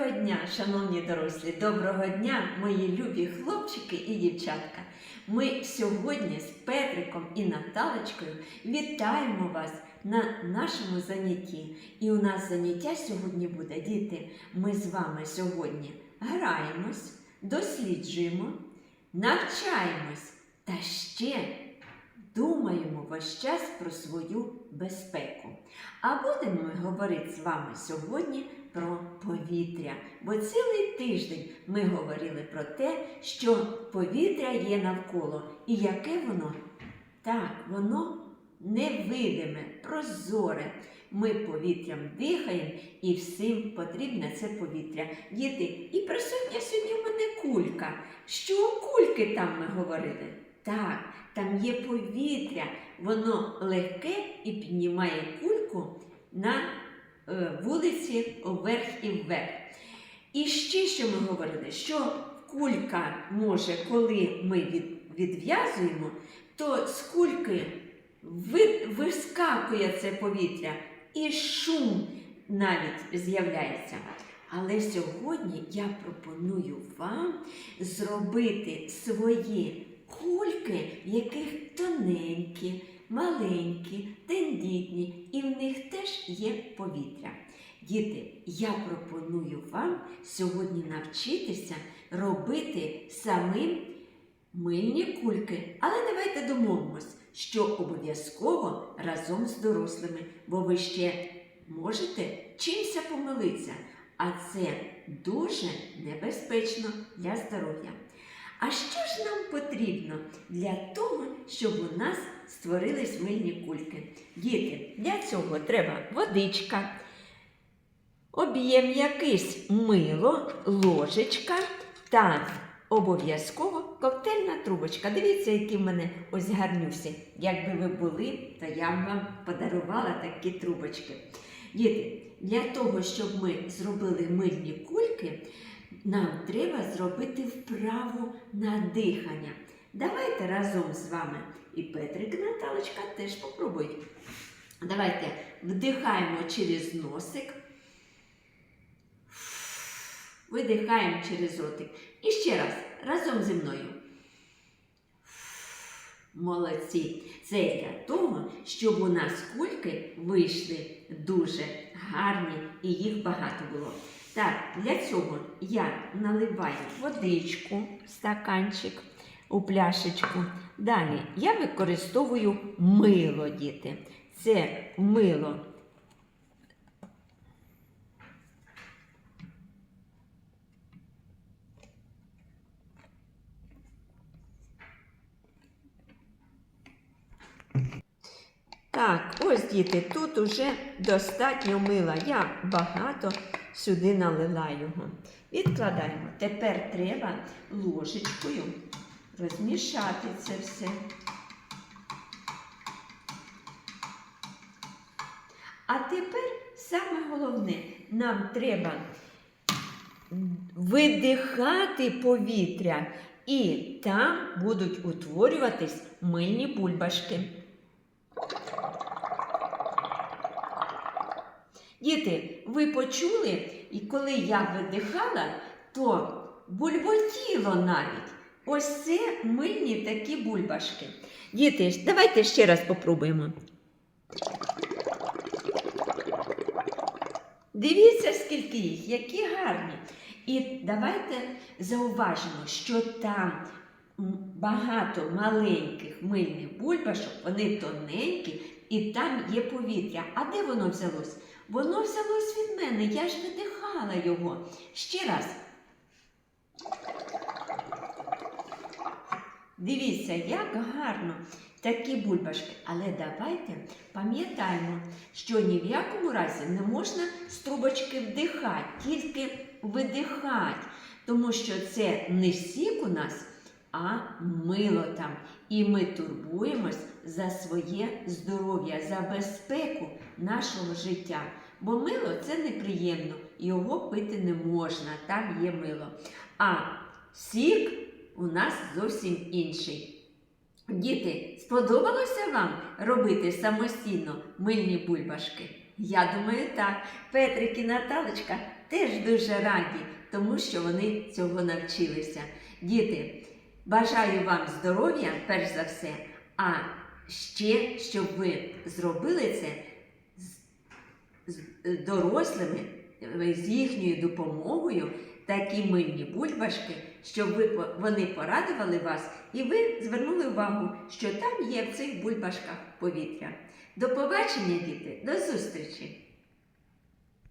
Доброго дня, шановні дорослі, доброго дня, мої любі хлопчики і дівчатка. Ми сьогодні з Петриком і Наталочкою вітаємо вас на нашому занятті. І у нас заняття сьогодні буде, діти. Ми з вами сьогодні граємось, досліджуємо, навчаємось та ще думаємо весь час про свою безпеку. А будемо говорити з вами сьогодні про повітря. Бо цілий тиждень ми говорили про те, що повітря є навколо і яке воно? Так, воно невидиме, прозоре. Ми повітрям дихаємо і всім потрібне це повітря. Діти, і присутня сьогодні в мене кулька. Що кульки там ми говорили? Так, там є повітря, воно легке і піднімає кульку на вулиці вверх і вверх. І ще що ми говорили, що кулька може, коли ми від, відв'язуємо, то з кульки ви, вискакує це повітря і шум навіть з'являється. Але сьогодні я пропоную вам зробити свої кульки, яких тоненькі, маленькі, тендітні, і в них теж є повітря. Діти, я пропоную вам сьогодні навчитися робити самим мильні кульки. Але давайте домовимось, що обов'язково разом з дорослими, бо ви ще можете чимся помилитися, а це дуже небезпечно для здоров'я. А що ж нам потрібно для того, щоб у нас створились мильні кульки? Діти, для цього треба водичка, об'єм якийсь мило, ложечка та обов'язково коктейльна трубочка. Дивіться, які в мене ось гарнюсі. Якби ви були, то я б вам подарувала такі трубочки. Діти, для того, щоб ми зробили мильні кульки, нам треба зробити вправу на дихання. Давайте разом з вами і Петрик, і Наталочка теж попробують. Давайте вдихаємо через носик, видихаємо через ротик. І ще раз, разом зі мною. Молодці! Це для того, щоб у нас кульки вийшли дуже гарні і їх багато було. Так, для цього я наливаю водичку, стаканчик у пляшечку. Далі я використовую мило, діти. Це мило. Так, ось діти, тут уже достатньо мила. Я багато сюди налила його. Відкладаємо. Тепер треба ложечкою розмішати це все. А тепер саме головне, нам треба видихати повітря, і там будуть утворюватись мильні бульбашки. Діти, ви почули, і коли я видихала, то бульботіло навіть. Ось це мильні такі бульбашки. Діти, давайте ще раз попробуємо. Дивіться, скільки їх, які гарні. І давайте зауважимо, що там багато маленьких мильних бульбашок, вони тоненькі, і там є повітря. А де воно взялось? Воно взялось від мене, я ж видихала його. Ще раз. Дивіться, як гарно такі бульбашки. Але давайте пам'ятаємо, що ні в якому разі не можна з трубочки вдихати, тільки видихати, тому що це не сік у нас, а мило там. І ми турбуємось за своє здоров'я, за безпеку нашого життя. Бо мило це неприємно, його пити не можна, там є мило. А сік у нас зовсім інший. Діти, сподобалося вам робити самостійно мильні бульбашки? Я думаю, так. Петрик і Наталочка теж дуже раді, тому що вони цього навчилися. Діти, бажаю вам здоров'я, перш за все, а ще, щоб ви зробили це дорослими, е, з їхньою допомогою, такі мильні бульбашки, щоб ви, вони порадували вас і ви звернули увагу, що там є в цих бульбашках повітря. До побачення, діти, до зустрічі!